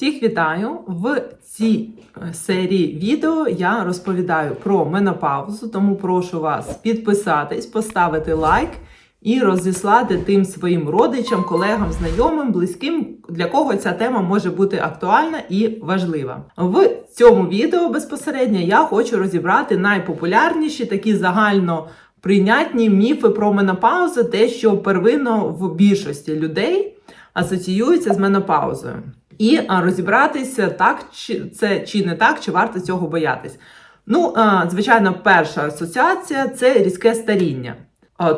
Всіх вітаю! В цій е, серії відео я розповідаю про менопаузу, тому прошу вас підписатись, поставити лайк і розіслати тим своїм родичам, колегам, знайомим, близьким, для кого ця тема може бути актуальна і важлива. В цьому відео безпосередньо я хочу розібрати найпопулярніші такі загально прийнятні міфи про менопаузу, те, що первинно в більшості людей асоціюється з менопаузою. І розібратися, так чи це чи не так, чи варто цього боятись. Ну, звичайно, перша асоціація це різке старіння.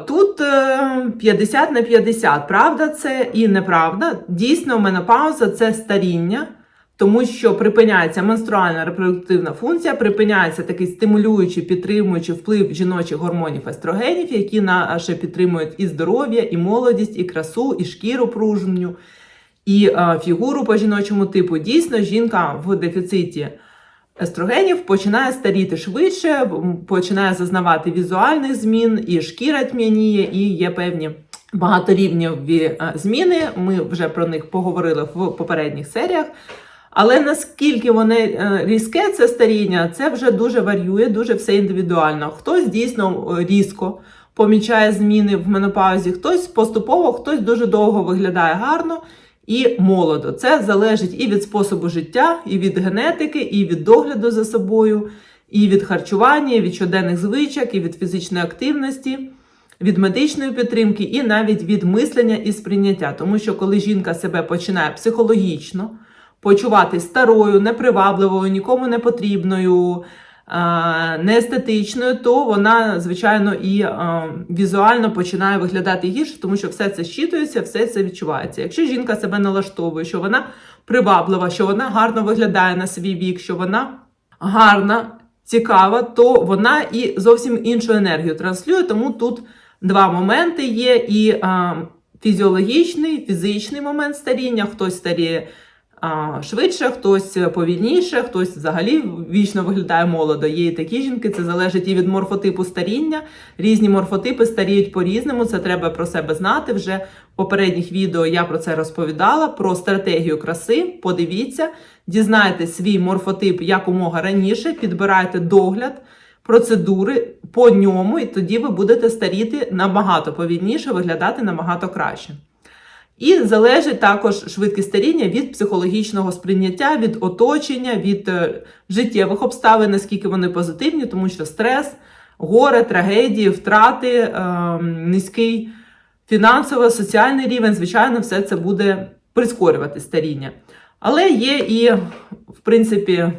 Тут е, 50 на 50, правда це і неправда. Дійсно, менопауза це старіння, тому що припиняється менструальна репродуктивна функція, припиняється такий стимулюючий, підтримуючий вплив жіночих гормонів естрогенів, які наше підтримують і здоров'я, і молодість, і красу, і шкіру пружню і е, фігуру по жіночому типу. Дійсно, жінка в дефіциті естрогенів починає старіти швидше, починає зазнавати візуальних змін, і шкіра тьмяніє, і є певні багаторівневі е, зміни. Ми вже про них поговорили в попередніх серіях. Але наскільки вони е, різке це старіння, це вже дуже варіює, дуже все індивідуально. Хтось дійсно е, різко помічає зміни в менопаузі, хтось поступово, хтось дуже довго виглядає гарно і молодо. Це залежить і від способу життя, і від генетики, і від догляду за собою, і від харчування, і від щоденних звичок, і від фізичної активності. Від медичної підтримки і навіть від мислення і сприйняття, тому що коли жінка себе починає психологічно почувати старою, непривабливою, нікому не потрібною, неестетичною, то вона, звичайно, і візуально починає виглядати гірше, тому що все це щитується, все це відчувається. Якщо жінка себе налаштовує, що вона приваблива, що вона гарно виглядає на свій вік, що вона гарна, цікава, то вона і зовсім іншу енергію транслює. Тому тут два моменти є: і фізіологічний, фізичний момент старіння, хтось старіє швидше, хтось повільніше, хтось взагалі вічно виглядає молодо. Є і такі жінки, це залежить і від морфотипу старіння. Різні морфотипи старіють по-різному. Це треба про себе знати. Вже в попередніх відео я про це розповідала, про стратегію краси. Подивіться, дізнайте свій морфотип якомога раніше, підбирайте догляд. Процедури по ньому, і тоді ви будете старіти набагато повільніше, виглядати набагато краще. І залежить також швидкість старіння від психологічного сприйняття, від оточення, від е, життєвих обставин, наскільки вони позитивні, тому що стрес, горе, трагедії, втрати, е, низький фінансово-соціальний рівень, звичайно, все це буде прискорювати старіння. Але є і, в принципі,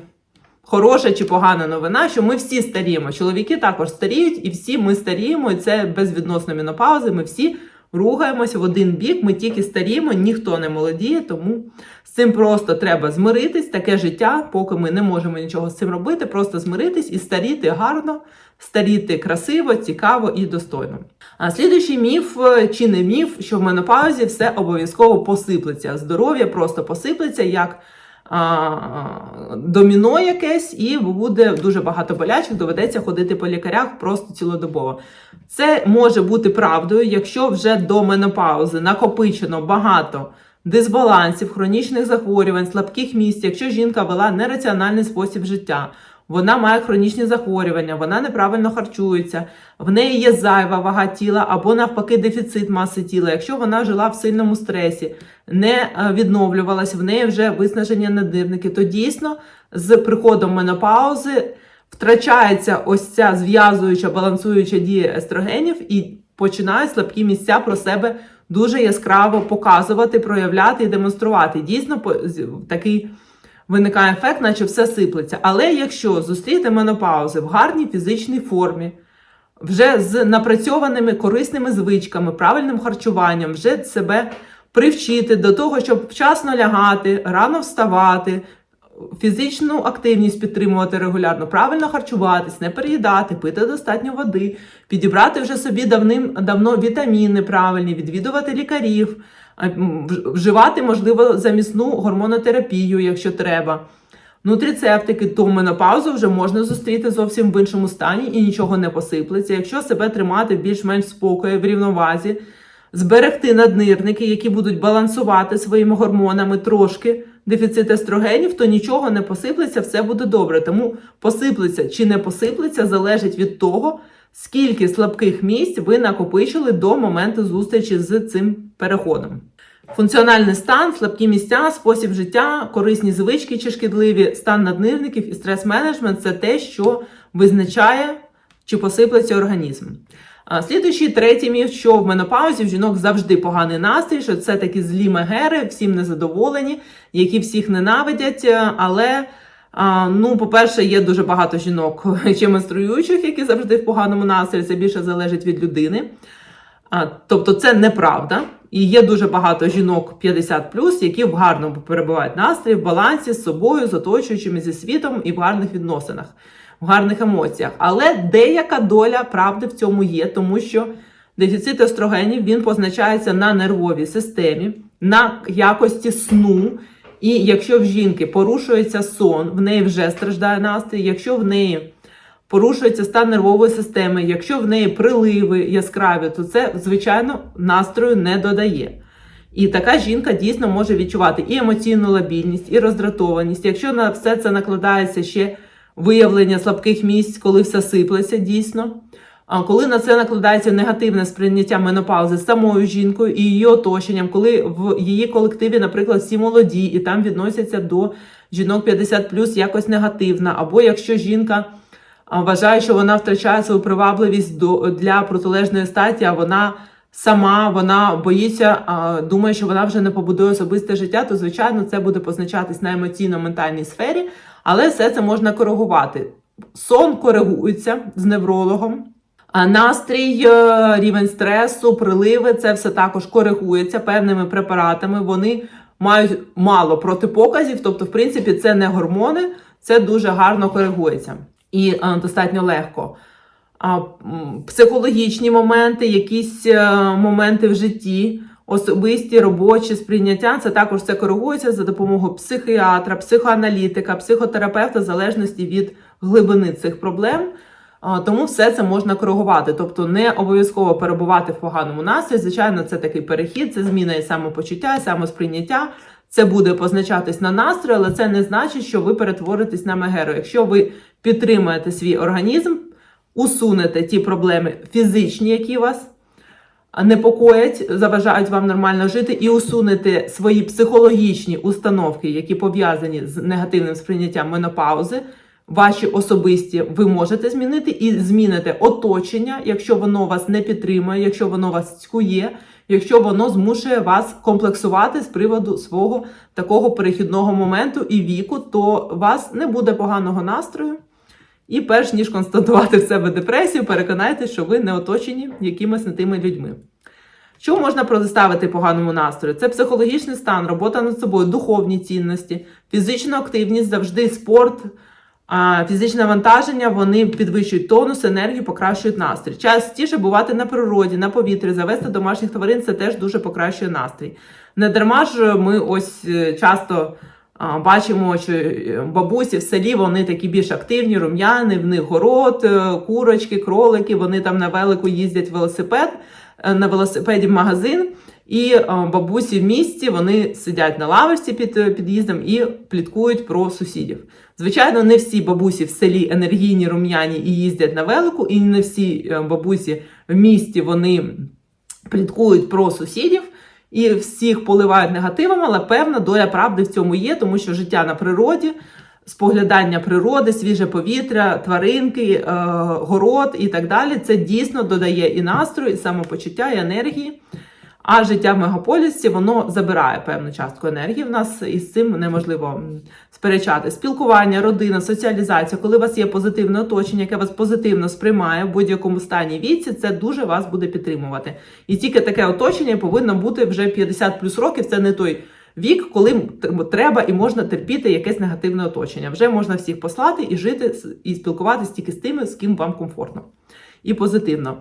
хороша чи погана новина, що ми всі старіємо. Чоловіки також старіють, і всі ми старіємо, і це безвідносно менопаузи. Ми всі рухаємося в один бік, ми тільки старіємо, ніхто не молодіє, тому з цим просто треба змиритись, таке життя, поки ми не можемо нічого з цим робити, просто змиритись і старіти гарно, старіти красиво, цікаво і достойно. А слідуючий міф е, чи не міф, що в менопаузі все обов'язково посиплеться. Здоров'я просто посиплеться як доміно якесь, і буде дуже багато болячок, доведеться ходити по лікарях просто цілодобово. Це може бути правдою, якщо вже до менопаузи накопичено багато дисбалансів, хронічних захворювань, слабких місць, якщо жінка вела нераціональний спосіб життя. Вона має хронічні захворювання, вона неправильно харчується, в неї є зайва вага тіла або навпаки дефіцит маси тіла. Якщо вона жила в сильному стресі, не е, відновлювалась, в неї вже виснаження надирники, то дійсно з приходом менопаузи втрачається ось ця зв'язуюча, балансуюча дія естрогенів і починають слабкі місця про себе дуже яскраво показувати, проявляти і демонструвати. Дійсно, такий виникає ефект, наче все сиплеться. Але якщо зустріти менопаузи в гарній фізичній формі, вже з напрацьованими корисними звичками, правильним харчуванням, вже себе привчити до того, щоб вчасно лягати, рано вставати, фізичну активність підтримувати регулярно, правильно харчуватись, не переїдати, пити достатньо води, підібрати вже собі давним-давно вітаміни правильні, відвідувати лікарів, вживати, можливо, замісну гормонотерапію, якщо треба. Нутрицептики, то менопаузу вже можна зустріти зовсім в іншому стані і нічого не посиплеться. Якщо себе тримати більш-менш спокою, в рівновазі, зберегти наднирники, які будуть балансувати своїми гормонами трошки дефіцит естрогенів, то нічого не посиплеться, все буде добре. Тому посиплеться чи не посиплеться залежить від того, скільки слабких місць ви накопичили до моменту зустрічі з цим переходом. Функціональний стан, слабкі місця, спосіб життя, корисні звички чи шкідливі, стан наднирників і стрес-менеджмент це те, що визначає, чи посиплеться організм. Слідуючий третій міф, що в менопаузі в жінок завжди поганий настрій, що це такі злі мегери, всім незадоволені, які всіх ненавидять. е, Але, ну, по-перше, є дуже багато жінок чи менструюючих, які завжди в поганому настрої. Це більше залежить від людини. Тобто це неправда. І є дуже багато жінок 50 які в гарному перебувають настрої, в балансі з собою, з оточуючими зі світом і в гарних відносинах, в гарних емоціях. Але деяка доля правди в цьому є, тому що дефіцит естрогенів він позначається на нервовій системі, на якості сну. І якщо в жінки порушується сон, в неї вже страждає настрій. Якщо в неї порушується стан нервової системи, якщо в неї приливи яскраві, то це, звичайно, настрою не додає. І така жінка дійсно може відчувати і емоційну лабільність, і роздратованість. Якщо на все це накладається ще виявлення слабких місць, коли все сиплеться дійсно. А коли на це накладається негативне сприйняття менопаузи самою жінкою і її оточенням, коли в її колективі, наприклад, всі молоді і там відносяться до жінок 50 якось негативно, або якщо жінка вважає, що вона втрачає свою привабливість до для протилежної статі, а вона сама вона боїться, думає, що вона вже не побудує особисте життя, то звичайно це буде позначатись на емоційно-ментальній сфері, але все це можна коригувати. Сон коригується з неврологом. А настрій, е, рівень стресу, приливи це все також коригується певними препаратами. Вони мають мало протипоказів, тобто, в принципі, це не гормони, це дуже гарно коригується і е, достатньо легко. Психологічні моменти, якісь е, моменти в житті, особисті, робочі сприйняття, це також все коригується за допомогою психіатра, психоаналітика, психотерапевта, в залежності від глибини цих проблем. Тому все це можна коригувати. Тобто не обов'язково перебувати в поганому настрої. Звичайно, це такий перехід, це зміна і самопочуття, і самосприйняття. Це буде позначатись на настрої, але це не значить, що ви перетворитесь на мегеру. Якщо ви підтримуєте свій організм, усунете ті проблеми фізичні, які вас непокоять, заважають вам нормально жити, і усунете свої психологічні установки, які пов'язані з негативним сприйняттям менопаузи. Ваші особисті ви можете змінити і зміните оточення, якщо воно вас не підтримує, якщо воно вас цькує, якщо воно змушує вас комплексувати з приводу свого такого перехідного моменту і віку, то у вас не буде поганого настрою. І перш ніж констатувати в себе депресію, переконайтеся, що ви не оточені якимись не тими людьми. Що можна протиставити поганому настрою? Це психологічний стан, робота над собою, духовні цінності, фізична активність, завжди спорт, фізичне навантаження, вони підвищують тонус, енергію, покращують настрій. Частіше бувати на природі, на повітрі, завести домашніх тварин це теж дуже покращує настрій. Не дарма ж ми ось е, часто бачимо, що е, бабусі в селі вони такі більш активні, рум'яни, в них город, е, курочки, кролики, вони там на велику їздять велосипед, е, на велосипеді в магазин. І бабусі в місті вони сидять на лавочці під під'їздом і пліткують про сусідів. Звичайно, не всі бабусі в селі енергійні, рум'яні і їздять на велику, і не всі бабусі в місті вони пліткують про сусідів. І всіх поливають негативом, але певна доля правди в цьому є, тому що життя на природі, споглядання природи, свіже повітря, тваринки, е, город і так далі. Це дійсно додає і настрою, і самопочуття, і енергії. А життя в мегаполісі воно забирає певну частку енергії в нас, і з цим неможливо сперечати. Спілкування, родина, соціалізація, коли у вас є позитивне оточення, яке вас позитивно сприймає в будь-якому стані віці, це дуже вас буде підтримувати. І тільки таке оточення повинно бути вже 50 плюс років. Це не той вік, коли треба і можна терпіти якесь негативне оточення. Вже можна всіх послати і жити і спілкуватися тільки з тими, з ким вам комфортно і позитивно.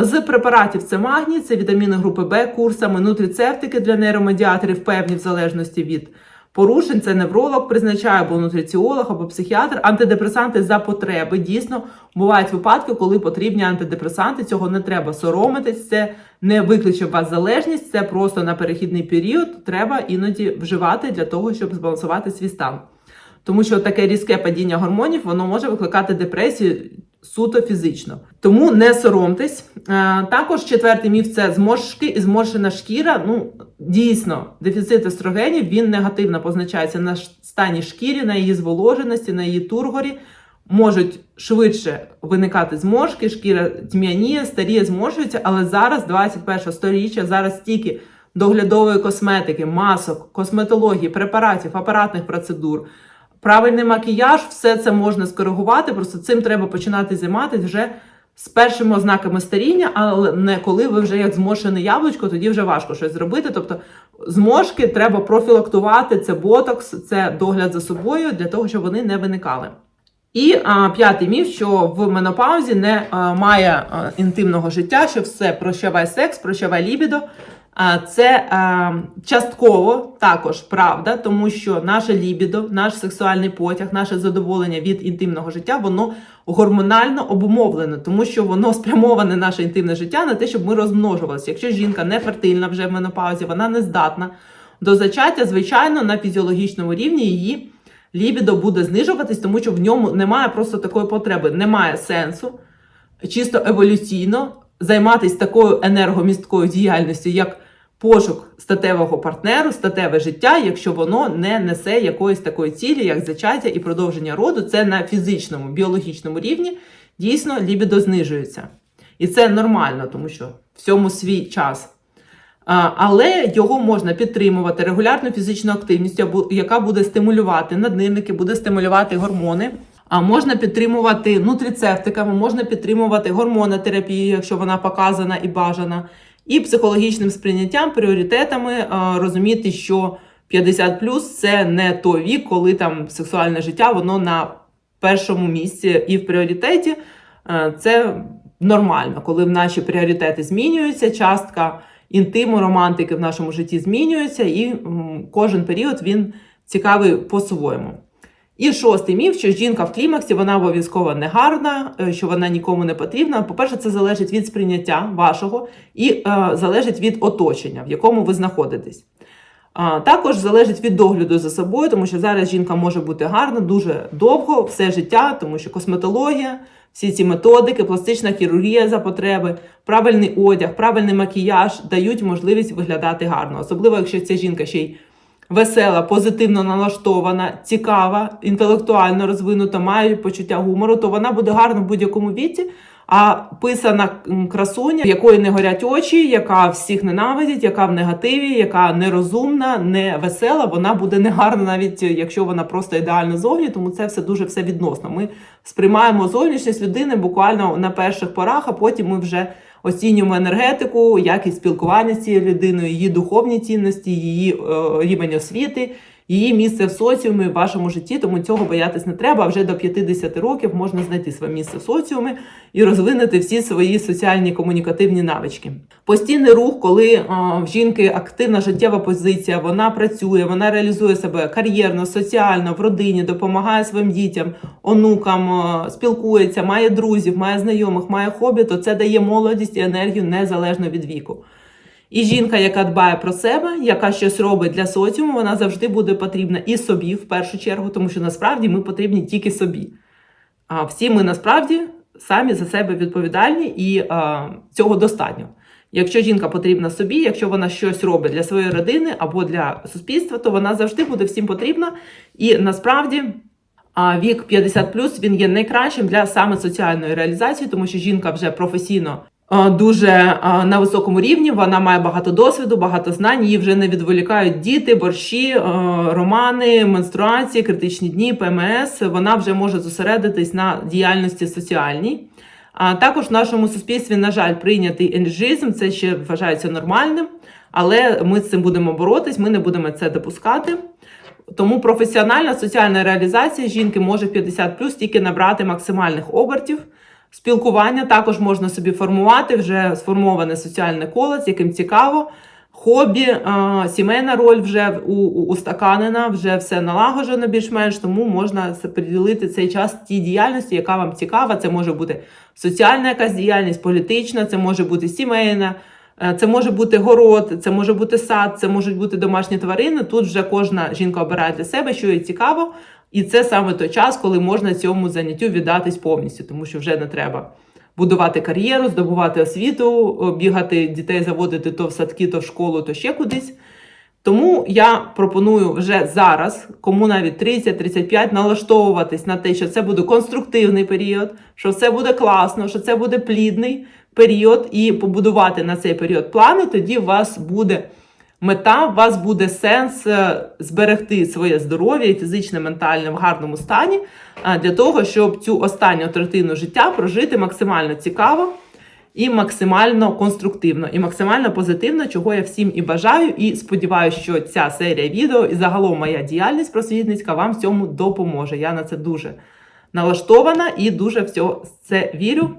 З препаратів це магній, це вітаміни групи Б, курсами, нутрицептики для нейромедіаторів, певні в залежності від порушень це невролог призначає, або нутриціолог, або психіатр. Антидепресанти за потреби. Дійсно, бувають випадки, коли потрібні антидепресанти. Цього не треба соромитись. Це не викличе у вас залежність, це просто на перехідний період. Треба іноді вживати для того, щоб збалансувати свій стан. Тому що таке різке падіння гормонів воно може викликати депресію суто фізично. Тому не соромтесь. Е, Також четвертий міф це зморшки і зморшена шкіра. Ну дійсно, дефіцит естрогенів він негативно позначається на стані шкірі, на її зволоженості, на її тургорі. Можуть швидше виникати зморшки, шкіра тьмяніє, старіє, зморшується, але зараз, 21 сторіччя, зараз стільки доглядової косметики, масок, косметології, препаратів, апаратних процедур, правильний макіяж, все це можна скоригувати. Просто цим треба починати займатися вже з першими ознаками старіння, але не коли ви вже як зморшене яблучко, тоді вже важко щось зробити. Тобто зморшки треба профілактувати, це ботокс, це догляд за собою для того, щоб вони не виникали. І а, п'ятий міф, що в менопаузі не а, має а, інтимного життя, що все прощавай секс, прощавай лібідо. Це частково також правда, тому що наше лібідо, наш сексуальний потяг, наше задоволення від інтимного життя, воно гормонально обумовлене, тому що воно спрямоване наше інтимне життя на те, щоб ми розмножувалися. Якщо жінка не фертильна вже в менопаузі, вона не здатна до зачаття, звичайно, на фізіологічному рівні її лібідо буде знижуватись, тому що в ньому немає просто такої потреби, немає сенсу чисто еволюційно займатися такою енергомісткою діяльністю, як пошук статевого партнеру, статеве життя, якщо воно не несе якоїсь такої цілі, як зачаття і продовження роду, це на фізичному, біологічному рівні дійсно лібідо знижується. І це нормально, тому що всьому свій час. Але його можна підтримувати регулярною фізичною активністю, яка буде стимулювати наднирники, буде стимулювати гормони. А можна підтримувати нутрицептиками, можна підтримувати гормонотерапією, якщо вона показана і бажана, і психологічним сприйняттям, пріоритетами, розуміти, що 50 це не той вік, коли там сексуальне життя воно на першому місці і в пріоритеті. Е, Це нормально, коли в наші пріоритети змінюються, частка інтиму, романтики в нашому житті змінюється, і кожен період він цікавий по-своєму. І шостий міф, що жінка в клімаксі вона обов'язково не гарна, е, що вона нікому не потрібна. По-перше, це залежить від сприйняття вашого і е, залежить від оточення, в якому ви знаходитесь. А, також залежить від догляду за собою, тому що зараз жінка може бути гарна дуже довго, все життя, тому що косметологія, всі ці методики, пластична хірургія за потреби, правильний одяг, правильний макіяж дають можливість виглядати гарно. Особливо, якщо ця жінка ще й весела, позитивно налаштована, цікава, інтелектуально розвинута, має почуття гумору, то вона буде гарна в будь-якому віці. А писана красуня, якої не горять очі, яка всіх ненавидить, яка в негативі, яка нерозумна, не весела, вона буде негарна, навіть якщо вона просто ідеально зовні, тому це все дуже все відносно. Ми сприймаємо зовнішність людини буквально на перших порах, а потім ми вже оцінюємо енергетику, якість спілкування з цією людиною, її духовні цінності, її е, рівень освіти, її місце в соціумі в вашому житті. Тому цього боятись не треба. А Вже до 50 років можна знайти своє місце в соціумі і розвинути всі свої соціальні комунікативні навички. Постійний рух, коли е, в жінки активна життєва позиція, вона працює, вона реалізує себе кар'єрно, соціально, в родині, допомагає своїм дітям, онукам, е, спілкується, має друзів, має знайомих, має хобі, то це дає молодість і енергію незалежно від віку. І жінка, яка дбає про себе, яка щось робить для соціуму, вона завжди буде потрібна і собі в першу чергу, тому що насправді ми потрібні тільки собі. А всі ми насправді самі за себе відповідальні, і а, цього достатньо. Якщо жінка потрібна собі, якщо вона щось робить для своєї родини або для суспільства, то вона завжди буде всім потрібна. І насправді а, вік 50 він є найкращим для саме соціальної реалізації, тому що жінка вже професійно дуже на високому рівні. Вона має багато досвіду, багато знань. Її вже не відволікають діти, борщі, романи, менструації, критичні дні, ПМС. Вона вже може зосередитись на діяльності соціальній. А також в нашому суспільстві, на жаль, прийнятий енергізм, це ще вважається нормальним, але ми з цим будемо боротись, ми не будемо це допускати. Тому професіональна соціальна реалізація жінки може в 50 плюс тільки набрати максимальних обертів. Спілкування також можна собі формувати вже сформоване соціальне коло, з яким цікаво. хобі, е, сімейна роль вже устаканена, вже все налагоджено більш-менш, тому можна приділити цей час тій діяльності, яка вам цікава. Це може бути соціальна якась діяльність, політична, це може бути сімейна. Е, Це може бути город, це може бути сад, це можуть бути домашні тварини. Тут вже кожна жінка обирає для себе, що їй цікаво, і це саме той час, коли можна цьому заняттю віддатись повністю, тому що вже не треба будувати кар'єру, здобувати освіту, бігати дітей, заводити то в садки, то в школу, то ще кудись. Тому я пропоную вже зараз, кому навіть 30-35, налаштовуватись на те, що це буде конструктивний період, що все буде класно, що це буде плідний період, і побудувати на цей період плани. Тоді у вас буде мета, у вас буде сенс е, зберегти своє здоров'я і фізичне, ментальне в гарному стані для того, щоб цю останню третину життя прожити максимально цікаво і максимально конструктивно, і максимально позитивно, чого я всім і бажаю. І сподіваюся, що ця серія відео і загалом моя діяльність просвітницька вам в цьому допоможе. Я на це дуже налаштована і дуже в це вірю.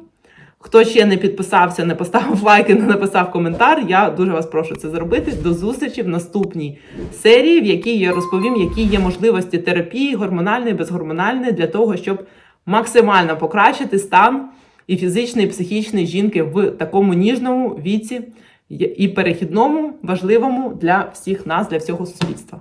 Хто ще не підписався, не поставив лайк і не написав коментар, я дуже вас прошу це зробити. До зустрічі в наступній серії, в якій я розповім, які є можливості терапії, гормональної, безгормональної, для того, щоб максимально покращити стан і фізичний, і психічний жінки в такому ніжному віці і перехідному, важливому для всіх нас, для всього суспільства.